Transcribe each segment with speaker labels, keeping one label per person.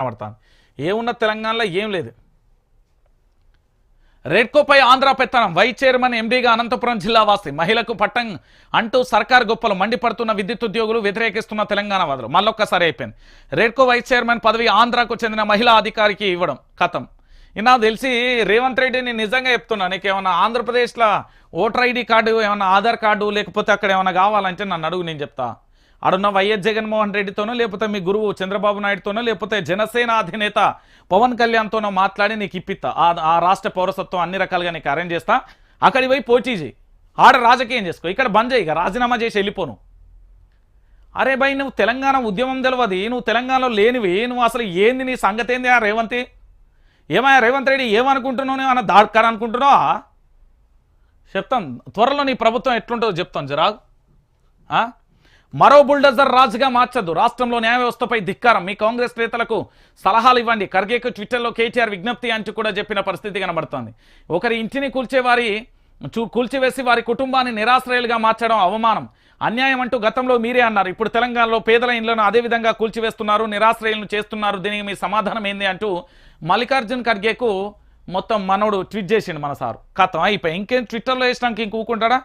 Speaker 1: కనబడతాను. ఏమున్న తెలంగాణలో? ఏం లేదు. రెడ్కోపై ఆంధ్ర పెత్తనం. వైస్ చైర్మన్ ఎండీగా అనంతపురం జిల్లా వాసి. మహిళకు పట్టం అంటూ సర్కార్ గొప్పలు మండిపడుతున్న విద్యుత్ ఉద్యోగులు వ్యతిరేకిస్తున్న తెలంగాణ వాదులు. మళ్ళొక్కసారి అయిపోయింది. రెడ్కో వైస్ చైర్మన్ పదవి ఆంధ్రాకు చెందిన మహిళా అధికారికి ఇవ్వడం కథం. ఇన్నా నాకు తెలిసి రేవంత్ రెడ్డి నేను నిజంగా చెప్తున్నా. నీకు ఏమన్నా ఆంధ్రప్రదేశ్లో ఓటర్ ఐడి కార్డు ఏమన్నా ఆధార్ కార్డు లేకపోతే అక్కడ ఏమన్నా కావాలంటే నన్ను అడుగు నేను చెప్తా. ఆడున్న వైఎస్ జగన్మోహన్ రెడ్డితోనో లేకపోతే మీ గురువు చంద్రబాబు నాయుడుతోనో లేకపోతే జనసేన అధినేత పవన్ కళ్యాణ్తోనో మాట్లాడి నీకు ఇప్పిస్తా ఆ రాష్ట్ర పౌరసత్వం అన్ని రకాలుగా నీకు అరేంజ్ చేస్తా. అక్కడికి పోయి పోటీ చేయి. ఆడ రాజకీయం చేసుకో. ఇక్కడ బంద్ చేయి ఇక. రాజీనామా చేసి వెళ్ళిపోను అరే భయ్ నువ్వు తెలంగాణ ఉద్యమం తెలియదు నువ్వు తెలంగాణలో లేనివి. నువ్వు అసలు ఏంది నీ సంగతి ఏంది ఆ రేవంతి? ఏమయ్యా రేవంత్ రెడ్డి ఏమనుకుంటున్నావు? ఏమన్నా దాడ్కర్ అనుకుంటున్నావా? చెప్తాను. త్వరలో నీ ప్రభుత్వం ఎట్లుంటుందో చెప్తాను జరాగ్ ఆ? మరో బుల్డోజర్ రాజుగా మార్చదు. రాష్ట్రంలో న్యాయ వ్యవస్థపై ధిక్కారం. మీ కాంగ్రెస్ నేతలకు సలహాలు ఇవ్వండి. ఖర్గేకు ట్విట్టర్లో కేటీఆర్ విజ్ఞప్తి అంటూ కూడా చెప్పిన పరిస్థితి కనబడుతోంది. ఒకరి ఇంటిని కూల్చే వారి చూ కూల్చివేసి వారి కుటుంబాన్ని నిరాశ్రయాలుగా మార్చడం అవమానం. అన్యాయం అంటూ గతంలో మీరే అన్నారు. ఇప్పుడు తెలంగాణలో పేదల ఇండ్లను అదేవిధంగా కూల్చివేస్తున్నారు నిరాశ్రయాలను చేస్తున్నారు. దీనికి మీ సమాధానం ఏంది అంటూ మల్లికార్జున్ ఖర్గేకు మొత్తం మనోడు ట్వీట్ చేసిండు మన సారు. కథం అయిపోయి. ఇంకేం ట్విట్టర్లో వేసినాక ఇంకూకుంటాడా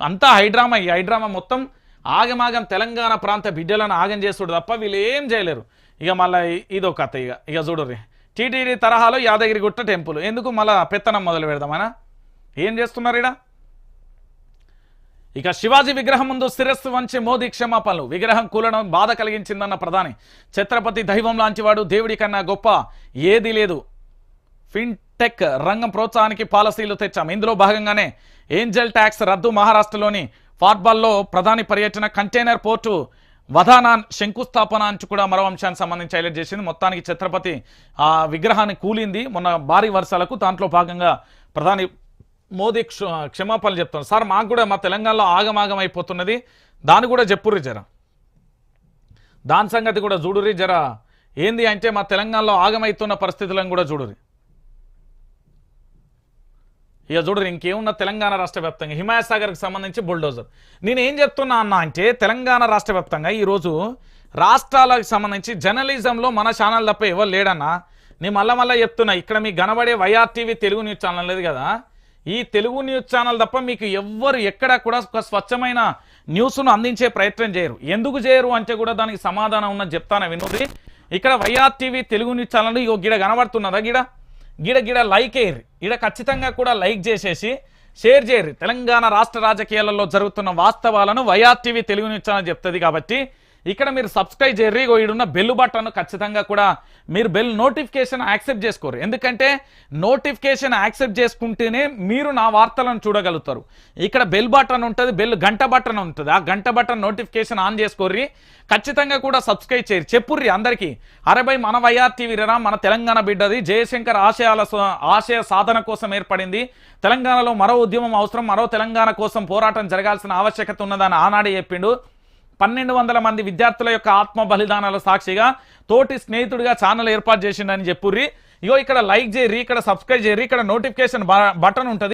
Speaker 1: అంతా హైడ్రామా. ఈ హైడ్రామా మొత్తం ఆగమాగం తెలంగాణ ప్రాంత బిడ్డలను ఆగం చేస్తుడు తప్ప వీళ్ళు ఏం చేయలేరు. ఇక మళ్ళీ ఇదో కథ ఇక. ఇక చూడరు టీటీడీ తరహాలో యాదగిరిగుట్ట టెంపుల్. ఎందుకు మళ్ళా పెత్తనం మొదలు పెడదామనా? ఏం చేస్తున్నారు ఇడా ఇక శివాజీ విగ్రహం ముందు శిరస్సు వంచి మోదీ క్షమాపణలు. విగ్రహం కూలడం బాధ కలిగించిందన్న ప్రధాని. ఛత్రపతి దైవం లాంటివాడు దేవుడి కన్నా గొప్ప ఏదీ లేదు. ఫిన్టెక్ రంగం ప్రోత్సాహానికి పాలసీలు తెచ్చాం. ఇందులో భాగంగానే ఏంజల్ ట్యాక్స్ రద్దు మహారాష్ట్రలోని ఫాట్బాల్లో ప్రధాని పర్యటన కంటైనర్ పోర్టు వధానాన్ శంకుస్థాపన అంచు కూడా మరో అంశానికి సంబంధించి హైలైట్ చేసింది. మొత్తానికి ఛత్రపతి ఆ విగ్రహాన్ని కూలింది. మొన్న భారీ వర్షాలకు దాంట్లో భాగంగా ప్రధాని మోదీ క్ష క్షమాపణలు చెప్తున్నారు. సార్ మాకు కూడా మా తెలంగాణలో ఆగమాగం అయిపోతున్నది. దాన్ని కూడా చెప్పుర్రి జర. దాని సంగతి కూడా చూడురి జర. ఏంది అంటే మా తెలంగాణలో ఆగమైతున్న పరిస్థితులను కూడా చూడురి ఇక చూడరు ఇంకేమున్న తెలంగాణ రాష్ట్ర వ్యాప్తంగా హిమాయత్ సాగర్కి సంబంధించి బుల్డోజర్. నేను ఏం చెప్తున్నా అన్న అంటే తెలంగాణ రాష్ట్ర వ్యాప్తంగా ఈరోజు రాష్ట్రాలకు సంబంధించి జర్నలిజంలో మన ఛానల్ తప్ప ఎవరు లేడన్నా నేను మళ్ళా మళ్ళీ చెప్తున్నా ఇక్కడ మీకు కనబడే వైఆర్టీవీ తెలుగు న్యూస్ ఛానల్ లేదు కదా? ఈ తెలుగు న్యూస్ ఛానల్ తప్ప మీకు ఎవ్వరు ఎక్కడ కూడా ఒక స్వచ్ఛమైన న్యూస్ను అందించే ప్రయత్నం చేయరు. ఎందుకు చేయరు అంటే కూడా దానికి సమాధానం ఉన్నది చెప్తాను వినోది? ఇక్కడ వైఆర్టీవీ తెలుగు న్యూస్ ఛానల్ ఇగో గిడ కనబడుతున్నదా గిడ? గిడ గిడ లైక్ అయ్యి ఇడ ఖచ్చితంగా కూడా లైక్ చేసేసి షేర్ చేయరు. తెలంగాణ రాష్ట్ర రాజకీయాలలో జరుగుతున్న వాస్తవాలను వైఆర్టీవీ తెలుగు న్యూస్ ఛానల్ చెప్తుంది కాబట్టి ఇక్కడ మీరు సబ్స్క్రైబ్ చేయరు. ఇగో బెల్ బటన్ ఖచ్చితంగా కూడా మీరు బెల్ నోటిఫికేషన్ యాక్సెప్ట్ చేసుకోరు. ఎందుకంటే నోటిఫికేషన్ యాక్సెప్ట్ చేసుకుంటేనే మీరు నా వార్తలను చూడగలుగుతారు. ఇక్కడ బెల్ బటన్ ఉంటుంది బెల్ గంట బటన్ ఉంటుంది. ఆ గంట బటన్ నోటిఫికేషన్ ఆన్ చేసుకోర్రి. ఖచ్చితంగా కూడా సబ్స్క్రైబ్ చేయరు. చెప్పుర్రి అందరికీ. అరబై మన వైఆర్టీవీ రా మన తెలంగాణ బిడ్డది. జయశంకర్ ఆశయాల ఆశయ సాధన కోసం ఏర్పడింది. తెలంగాణలో మరో ఉద్యమం అవసరం మరో తెలంగాణ కోసం పోరాటం జరగాల్సిన ఆవశ్యకత ఉన్నదని ఆనాడే చెప్పిండు. పన్నెండు వందల మంది విద్యార్థుల యొక్క ఆత్మ బలిదానాల సాక్షిగా తోటి స్నేహితుడిగా ఛానల్ ఏర్పాటు చేసిండని చెప్పుర్రి. ఇగో ఇక్కడ లైక్ చేయరి ఇక్కడ సబ్స్క్రైబ్ చేయరి ఇక్కడ నోటిఫికేషన్ బటన్ ఉంటుంది.